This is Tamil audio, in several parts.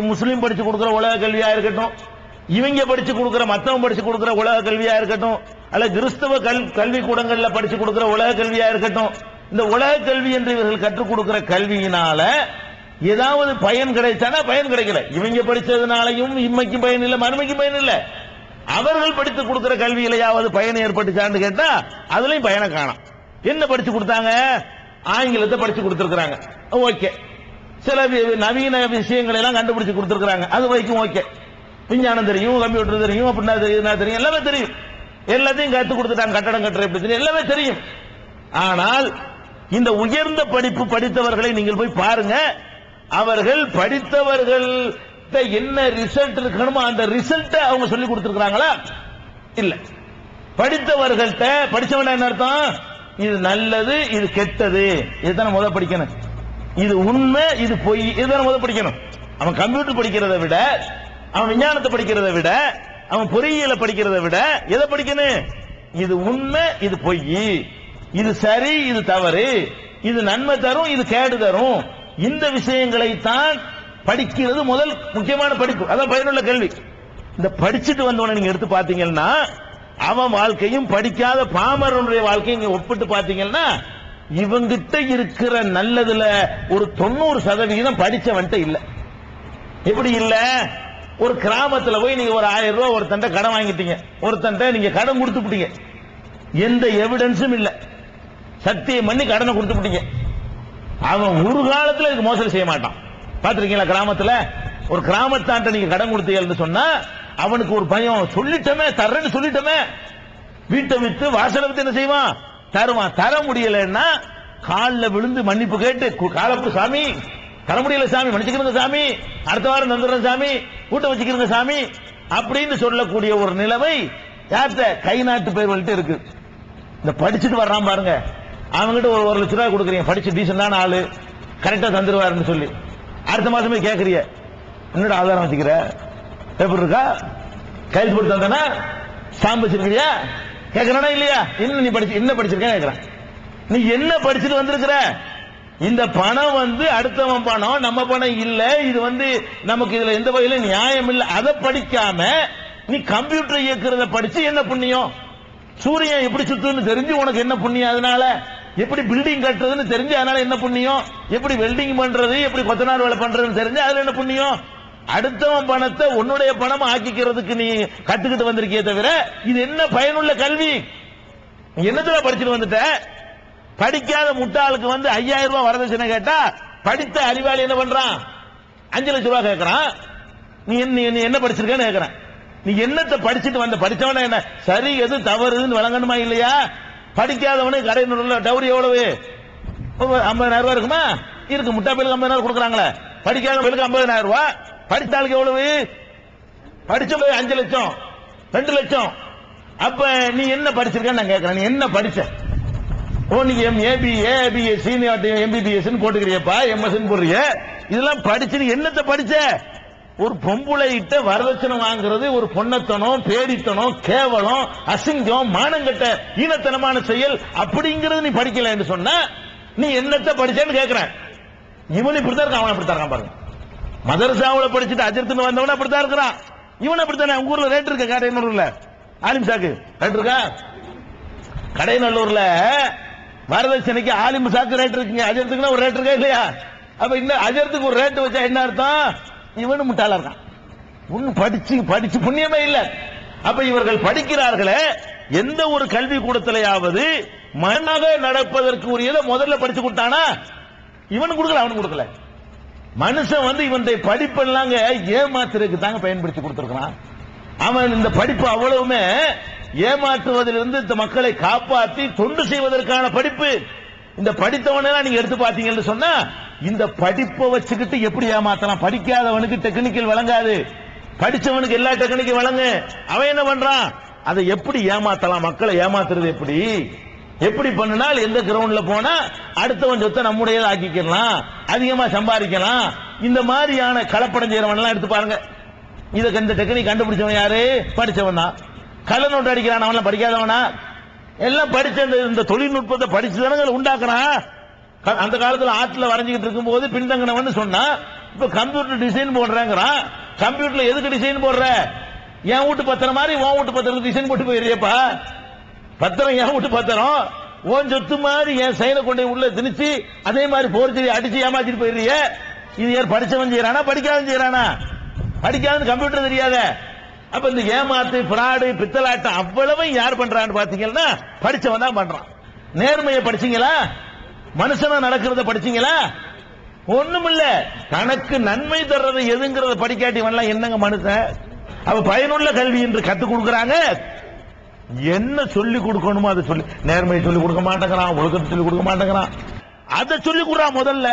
முஸ்லீம் படிச்சு கொடுக்கிற உலக கல்வியா இருக்கட்டும் இவங்க படிச்சு கொடுக்கிற மத்தவங்க படிச்சு கொடுக்கிற உலக கல்வியா இருக்கட்டும் அல்ல கிறிஸ்தவ கல் கல்வி கூடங்கள்ல படிச்சு கொடுக்கிற உலக கல்வியா இருக்கட்டும் இந்த உலக கல்வி என்று இவர்கள் கற்றுக் கொடுக்கிற கல்வியினால ஏதாவது பயன் கிடைச்சானா பயன் கிடைக்கல. இவங்க படிச்சதுனாலையும் இம்மைக்கும் பயன் இல்லை மறுமைக்கும் பயன் இல்ல. அவர்கள் படித்து கொடுக்கிற கல்வியிலையாவது பயன் ஏற்பட்டுச்சான்னு கேட்டா அதுலயும் பயனை காணும். என்ன படிச்சு கொடுத்தாங்க? ஆங்கிலத்தை படிச்சு கொடுத்துருக்காங்க ஓகே. சில வி- நவீன விஷயங்களை எல்லாம் கண்டுபிடிச்சு கொடுத்துருக்காங்க அது வரைக்கும் ஓகே. விஞ்ஞானம் தெரியும் கம்ப்யூட்டர் தெரியும் அப்படின்னா தெரியும் என்ன தெரியும் எல்லாமே தெரியும். எல்லாத்தையும் கத்து கொடுத்துட்டாங்க கட்டடம் கட்டுற எப்படி தெரியும் எல்லாமே தெரியும். ஆனால் இந்த உயர்ந்த படிப்பு படித்தவர்களை நீங்கள் போய் பாருங்க. அவர்கள் படித்தவர்கள் என்ன ரிசல்ட் இருக்கணுமோ அந்த ரிசல்ட்டை அவங்க சொல்லி கொடுத்துருக்காங்களா இல்ல. படித்தவர்கள்ட்ட படிச்சவன என்ன அர்த்தம்? இது நல்லது இது கெட்டது. இதுதான் முதல் படிக்கணும். இது உண்மை இது பொய் இதுதான் முதல் படிக்கணும். அவன் கம்ப்யூட்டர் படிக்கிறத விட அவன் விஞ்ஞானத்தை படிக்கிறதை விட அவன் பொறியியலை படிக்கிறத விட எதை படிக்கணும்? இது உண்மை இது பொய். இது சரி இது தவறு. இது நன்மை தரும் இது கேடு தரும். இந்த விஷயங்களை தான் படிக்கிறது முதல் முக்கியமான படிப்பு. அதான் பயனுள்ள கேள்வி. இந்த படிச்சுட்டு வந்தவன நீங்க எடுத்து பாத்தீங்கன்னா அவன் வாழ்க்கையும் படிக்காத பாமரனுடைய வாழ்க்கையும் ஒப்பிட்டு பாத்தீங்கன்னா இவங்கிட்ட இருக்கிற நல்லதுல ஒரு தொண்ணூறு சதவிகிதம் படிச்சவன்ட்ட இல்ல. எப்படி இல்ல? ஒரு கிராமத்துல போய் நீங்க ஒரு ஆயிரம் ரூபாய் ஒருத்தன்ட்ட கடன் வாங்கிட்டீங்க. ஒருத்தன் நீங்க கடன் கொடுத்துட்டீங்க எந்த எவிடன்ஸும் இல்ல. சத்தியம் பண்ணி கடனை கொடுத்துட்டீங்க அவன் ஒரு காலத்துல இதுக்கு மோசடி செய்ய மாட்டான். பாத்திருக்கீங்களா கிராமத்துல? ஒரு கிராமத்தாண்ட நீங்க கடன் கொடுத்தீங்கன்னு சொன்னா அவனுக்கு ஒரு பயம் சொல்லிட்டோமே தர்றேன்னு சொல்லிட்டோமே. வீட்டை விட்டு வாசலை வித்து என்ன செய்வான்? தருவான். தர முடியலன்னா காலில் விழுந்து மன்னிப்பு கேட்டு கு- காலப்பு சாமி தர முடியல சாமி மன்னிச்சுக்கிறங்க சாமி அடுத்த வாரம் தந்துடுறேன் சாமி கூட்டம் வச்சுக்கிறங்க சாமி அப்படின்னு சொல்லக்கூடிய ஒரு நிலைமை யார்கிட்ட? கை நாட்டு பேர்கள்ட்ட இருக்கு. இந்த படிச்சுட்டு வர்றான் பாருங்க. அவங்ககிட்ட ஒரு ஒரு லட்ச ரூபாய் கொடுக்குறீங்க. படிச்சு டீசெண்டான ஆளு. கரெக்டா தந்துருவாருன்னு சொல்லி. அடுத்த மாசமே கேக்குறிய. என்னோட ஆதாரம் வச்சுக்கிற? பேப்பர் இருக்கா? கைது போட்டு தந்தானா? ஸ்டாம்ப் வச்சிருக்கிறியா? கேக்குறானா இல்லையா? என்ன நீ படிச்சு என்ன படிச்சிருக்க? கேக்குறான். நீ என்ன படிச்சுட்டு வந்திருக்கிற? இந்த பணம் வந்து அடுத்தவன் பணம் நம்ம பணம் இல்ல. இது வந்து நமக்கு இதுல எந்த வகையில நியாயம் இல்ல. அதை படிக்காம நீ கம்ப்யூட்டர் இயக்குறத படிச்சு என்ன புண்ணியம்? சூரியன் எப்படி சுத்துன்னு தெரிஞ்சு உனக்கு என்ன புண்ணியம் அதனால? எப்படி பில்டிங் கட்டுறதுன்னு தெரிஞ்சு அதனால என்ன புண்ணியம்? எப்படி வெல்டிங் பண்றது? எப்படி கொத்தனார் வேலை பண்றதுன்னு தெரிஞ்சு அதுல என்ன புண்ணியம்? அடுத்தவன் பணத்தை உன்னுடைய பணம் ஆக்கிக்கிறதுக்கு நீ கத்துக்கிட்டு வந்திருக்கியே தவிர இது என்ன பயனுள்ள கல்வி? நீ என்னத்துல படிச்சுட்டு வந்துட்ட? படிக்காத முட்டாளுக்கு வந்து ஐயாயிரம் ரூபாய் வரதட்சணை கேட்டா படித்த அறிவாளி என்ன பண்றான்? அஞ்சு லட்சம் ரூபாய் கேட்கறான் நீ என்ன நீ- என்ன படிச்சிருக்கேன்னு கேட்கறான் நீ என்னத்தை படிச்சுட்டு வந்த? படிச்சவன என்ன? சரி எது தவறுன்னு விளங்கணுமா இல்லையா? படிக்காதவனுக்கு கடையில டவுரி எவ்வளவு? ஐம்பதாயிரம் ரூபாய் இருக்குமா? இருக்கு முட்டா பேருக்கு ஐம்பதாயிரம் கொடுக்குறாங்களே. படிக்காதவங்களுக்கு ஐம்பதாயிரம் ரூபாய்? படித்த ஆளுக்கு எவ்வளவு படிச்ச அஞ்சு லட்சம் ரெண்டு லட்சம் அப்ப நீ என்ன படிச்சிருக்கன்னு நான் கேட்கறேன் நீ என்ன படிச்ச ஓ நீ எம் ஏபி ஏபிஎஸ் எம்பிபிஎஸ் போட்டுக்கிறியப்பா எம்எஸ் போடுறிய இதெல்லாம் படிச்சு நீ என்னத்தை படிச்ச ஒரு பொம்பளைகிட்ட வரதட்சணை வாங்குறது ஒரு பொன்னத்தனம் பேடித்தனம் கேவலம் அசிங்கம் மானங்கட்ட ஈனத்தனமான செயல் அப்படிங்கிறது நீ படிக்கல என்று சொன்ன நீ என்னத்தை படிச்சேன்னு கேட்கிறேன் இவன் இப்படித்தான் இருக்கான் அவன் இப்படித்தான் இருக்கான் பாருங்க மதரசாவுல படிச்சுட்டு அஜர்த்துன்னு வந்தவன அப்படித்தான் இருக்கிறான். இவன் அப்படித்தானே? உங்க ஊர்ல ரேட் இருக்க கடைநல்லூர்ல? ஆலிம் சாக்கு ரேட் இருக்கா? கடைநல்லூர்ல வரதட்சணைக்கு ஆலிம் சாக்கு ரேட் இருக்குங்க. அஜர்த்துக்குன்னா ஒரு ரேட் இருக்கா இல்லையா? அப்ப இன்னும் அஜர்த்துக்கு ஒரு ரேட் வச்சா என்ன அர்த்தம்? இவனு முட்டாளா இருக்கான் ஒன்னும் படிச்சு படிச்சு புண்ணியமே இல்ல. அப்ப இவர்கள் படிக்கிறார்களே எந்த ஒரு கல்வி கூடத்திலேயாவது மனாக நடப்பதற்கு உரியதை முதல்ல படிச்சு கொடுத்தானா? இவனு கொடுக்கல அவனு கொடுக்கல. மனுஷன் வந்து இவனுடைய படிப்பெல்லாங்க ஏமாத்துறதுக்கு தாங்க பயன்படுத்தி கொடுத்துருக்கான் அவன் இந்த படிப்பு அவ்வளவுமே ஏமாற்றுவதிலிருந்து இந்த மக்களை காப்பாற்றி தொண்டு செய்வதற்கான படிப்பு. இந்த படித்தவனெல்லாம் நீங்க எடுத்து பாத்தீங்கன்னு சொன்னா இந்த படிப்பை வச்சுக்கிட்டு எப்படி ஏமாத்தலாம்? படிக்காதவனுக்கு டெக்னிக்கல் வழங்காது. படிச்சவனுக்கு எல்லா டெக்னிக்கும் வழங்கு. அவன் என்ன பண்றான்? அதை எப்படி ஏமாத்தலாம்? மக்களை ஏமாத்துறது எப்படி? எப்படி பண்ணினால் எந்த கிரவுண்ட்ல போனா அடுத்தவன் சொத்தை நம்முடையதை ஆக்கிக்கலாம் அதிகமா சம்பாதிக்கலாம். இந்த மாதிரியான கலப்படம் செய்யறவன் எல்லாம் எடுத்து பாருங்க. இதுக்கு இந்த டெக்னிக் கண்டுபிடிச்சவன் யாரு? படிச்சவன் தான். கள்ள நோட்டு அடிக்கிறான் அவன் படிக்காதவனா? எல்லாம் படிச்ச இந்த- இந்த தொழில்நுட்பத்தை படிச்சு தானே உண்டாக்குறான். க- அந்த காலத்துல ஆற்றுல வரைஞ்சுக்கிட்டு இருக்கும்போது பின்தங்கினவன் சொன்னா இப்ப கம்ப்யூட்டர் டிசைன் போடுறேங்கிறான். கம்ப்யூட்டர்ல எதுக்கு டிசைன் போடுற? என் வீட்டு பத்திரம் மாதிரி உன் வீட்டு பத்திரத்துக்கு டிசைன் போட்டு போயிருப்பா பத்திரம் ஏன் விட்டு பத்திரம்? ஓன் சொத்து மாதிரி என் சைனை கொண்டு போய் உள்ள திணிச்சு அதே மாதிரி போர்ச்சரி அடிச்சு ஏமாத்திட்டு போயிடுறிய. இது யார் படிச்சவன் செய்யறானா? படிக்காதவன் செய்யறானா? படிக்காதவன் கம்ப்யூட்டர் தெரியாத. அப்ப இந்த ஏமாத்து பிராடு பித்தலாட்டம் அவ்வளவு யார் பண்றான்னு பாத்தீங்கன்னா படிச்சவன் தான் பண்றான். நேர்மையை படிச்சீங்களா? மனுஷனா நடக்கிறத படிச்சீங்களா? ஒண்ணுமில்ல தனக்கு நன்மை தர்றது எதுங்கிறத படிக்காட்டி வரலாம் என்னங்க மனுஷன்? அவ பயனுள்ள கல்வி என்று கத்துக் கொடுக்குறாங்க. என்ன சொல்லி கொடுக்கணுமோ அதை சொல்லி நேர்மையை சொல்லி கொடுக்க மாட்டேங்கிறான் ஒழுக்கத்தை சொல்லி கொடுக்க மாட்டேங்கிறான். அதை சொல்லி கொடுறான் முதல்ல.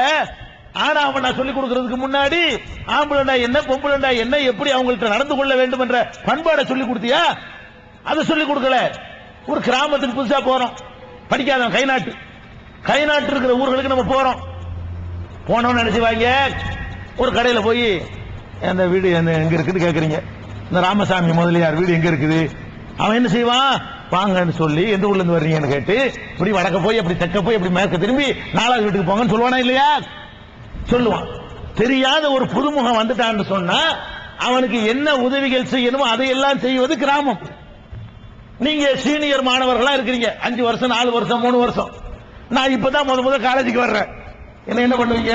ஆனா அவன் நான் சொல்லிக் கொடுக்கறதுக்கு முன்னாடி ஆம்பளண்டா என்ன பொம்பளண்டா என்ன எப்படி அவங்கள்ட்ட நடந்து கொள்ள வேண்டும் என்ற பண்பாடை சொல்லி கொடுத்தியா? அதை சொல்லி கொடுக்கல. ஒரு கிராமத்துக்கு புதுசா போறோம். படிக்காதவன் கை நாட்டு கை நாட்டு இருக்கிற ஊர்களுக்கு நம்ம போறோம். போனோம்னு நினைச்சுவாங்க ஒரு கடையில் போய் அந்த வீடு என்ன எங்க இருக்குன்னு கேக்குறீங்க. இந்த ராமசாமி முதலியார் வீடு எங்க இருக்குது? அவன் என்ன செய்வான் வாங்கன்னு சொல்லி எந்த ஊர்ல இருந்து வர்றீங்கன்னு கேட்டு இப்படி வடக்க போய் அப்படி தெற்க போய் அப்படி மேற்க திரும்பி நாலாவது வீட்டுக்கு போங்கன்னு சொல்லுவானா இல்லையா? சொல்லுவான். தெரியாத ஒரு புதுமுகம் வந்துட்டான்னு சொன்னா அவனுக்கு என்ன உதவிகள் செய்யணுமோ அதையெல்லாம் செய்வது கிராமம். நீங்க சீனியர் மாணவர்களா இருக்கிறீங்க. அஞ்சு வருஷம் நாலு வருஷம் மூணு வருஷம். நான் இப்பதான் முத முத காலேஜுக்கு வர்றேன். என்ன என்ன பண்ணுவீங்க?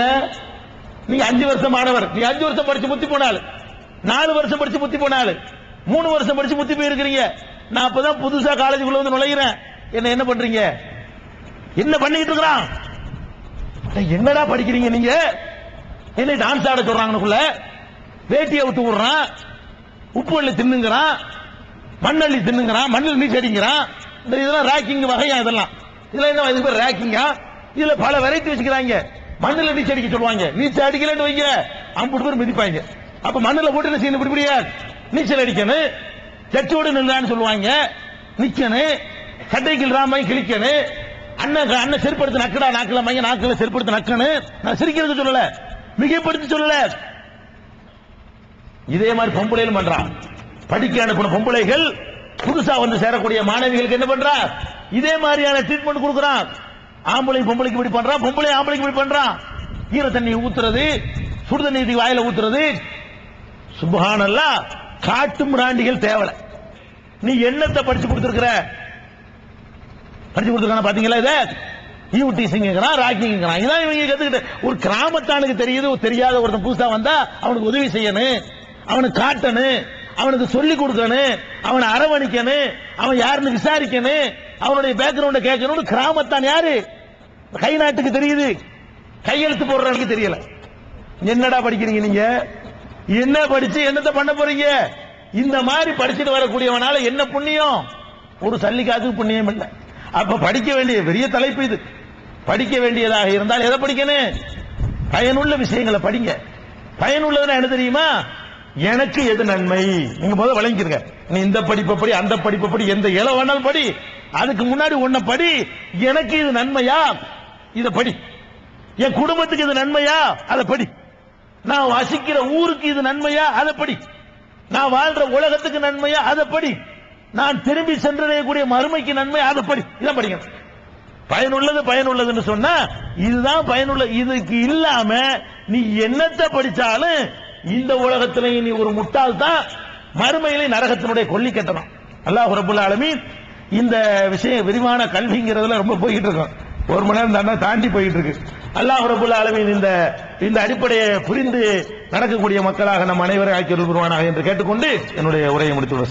நீங்க அஞ்சு வருஷம் மாணவர். நீ அஞ்சு வருஷம் படிச்சு முத்தி போனாலு நாலு வருஷம் படிச்சு முத்தி போனாலு மூணு வருஷம் படிச்சு முத்தி போயிருக்கிறீங்க. நான் அப்பதான் புதுசா காலேஜுக்குள்ள வந்து நுழைகிறேன் என்ன என்ன பண்றீங்க? என்ன பண்ணிட்டு இருக்கிறான்? என்னடா படிக்கிறீங்க நீங்க? என்ன டான்ஸ் ஆட சொல்றாங்கனுக்குள்ள? வேட்டியை விட்டு விடுறான். உப்பு அள்ளி தின்னுங்கிறான். மண்ணள்ளி தின்னுங்கிறான். மண்ணில் நீச்சல் அடிங்கிறான் இந்த இதெல்லாம் ரேக்கிங் வகையா இதெல்லாம். இதுல என்ன இதுக்கு பேர் ரேக்கிங்கா இதுல பல வெரைட்டி வச்சுக்கிறாங்க. மண்ணில் நீச்சல் அடிக்க சொல்லுவாங்க. நீச்சல் அடிக்கலன்னு வைங்க. அம்புட்டு பேர் மிதிப்பாங்க. அப்ப மண்ணில் போட்டு என்ன செய்யணும்? இப்படி நீச்சல் அடிக்கணும். ஜட்ஜோடு நின்றான்னு சொல்லுவாங்க. நிக்கணும் கட்டைக்கு ராமாய் கிழிக்கணும் அண்ணன் அண்ணன் செருப்படுத்த நக்கடா நாக்கில மைய நாக்கில செருப்படுத்த நக்கனு நான் சிரிக்கிறது சொல்லல. மிகைப்படுத்தி சொல்லல. இதே மாதிரி பொம்பளைகளும் பண்றான். படிக்க அனுப்பின பொம்பளைகள் புதுசா வந்து சேரக்கூடிய மாணவிகளுக்கு என்ன பண்றா? இதே மாதிரியான ட்ரீட்மெண்ட் கொடுக்குறான். ஆம்பளை பொம்பளைக்கு இப்படி பண்றான் பொம்பளை ஆம்பளைக்கு இப்படி பண்றான். ஈர தண்ணி ஊத்துறது சுடு தண்ணி வாயில ஊத்துறது. சுபஹானல்லா காட்டு முராண்டிகள் தேவலை. நீ என்னத்தை படிச்சு கொடுத்துருக்கிற? படிச்சு கொடுத்துருக்கான பாத்தீங்களா இத? யூடிசிங்கிறான் ராக்கிங்கிறான். இதான் இவங்க கத்துக்கிட்ட. ஒரு கிராமத்தானுக்கு தெரியுது தெரியாத ஒருத்தன் புதுசா வந்தா அவனுக்கு உதவி செய்யணும். அவனுக்கு காட்டணும். அவனுக்கு சொல்லி கொடுக்கணும். அவனை அரவணிக்கணும். அவன் யாருன்னு விசாரிக்கணும். அவனுடைய பேக்ரவுண்ட கேட்கணும்னு கிராமத்தான் யாரு? கை நாட்டுக்கு தெரியுது. கையெழுத்து போடுறவனுக்கு தெரியல. என்னடா படிக்கிறீங்க நீங்க? என்ன படிச்சு என்னத்தை பண்ண போறீங்க? இந்த மாதிரி படிச்சுட்டு வரக்கூடியவனால என்ன புண்ணியம்? ஒரு சல்லிக்காத்துக்கு புண்ணியம் இல்லை. அப்ப படிக்க வேண்டிய பெரிய தலைப்பு இது. படிக்க வேண்டியதாக இருந்தால் எதை படிக்கணும்? பயனுள்ள விஷயங்களை படிங்க. பயனுள்ளதுன்னா என்ன தெரியுமா? எனக்கு எது நன்மை? நீங்க முதல்ல வழங்கிருங்க நீ இந்த படிப்பை படி அந்த படிப்பை படி எந்த இலை வேணாலும் படி. அதுக்கு முன்னாடி உன்னை படி. எனக்கு இது நன்மையா? இத படி. என் குடும்பத்துக்கு இது நன்மையா? அதை படி. நான் வசிக்கிற ஊருக்கு இது நன்மையா? அதை படி நான் வாழ்ற உலகத்துக்கு நன்மையா? அதை படி நான் திரும்பி சென்றடையக்கூடிய மறுமைக்கு நன்மை? அதை படி இதான் படிக்கணும். பயனுள்ளது பயனுள்ளதுன்னு சொன்னா இதுதான் பயனுள்ள இதுக்கு இல்லாம நீ என்னத்தை படிச்சாலும் இந்த உலகத்திலேயும் நீ ஒரு முட்டாள் தான் மறுமையிலே நரகத்தினுடைய கொல்லி கட்டணும். அல்லாஹ் ரபுல் ஆலமீன் இந்த விஷயம் விரிவான கல்விங்கிறதுல ரொம்ப போய்கிட்டு இருக்கோம். ஒரு மணி நேரம் தாண்டி போயிட்டு இருக்கு. அல்லாஹ் ரபுல் ஆலமீன் இந்த இந்த அடிப்படையை புரிந்து நடக்கக்கூடிய மக்களாக நம் அனைவரை ஆக்கி வருவானாக என்று கேட்டுக்கொண்டு என்னுடைய உரையை முடித்து விட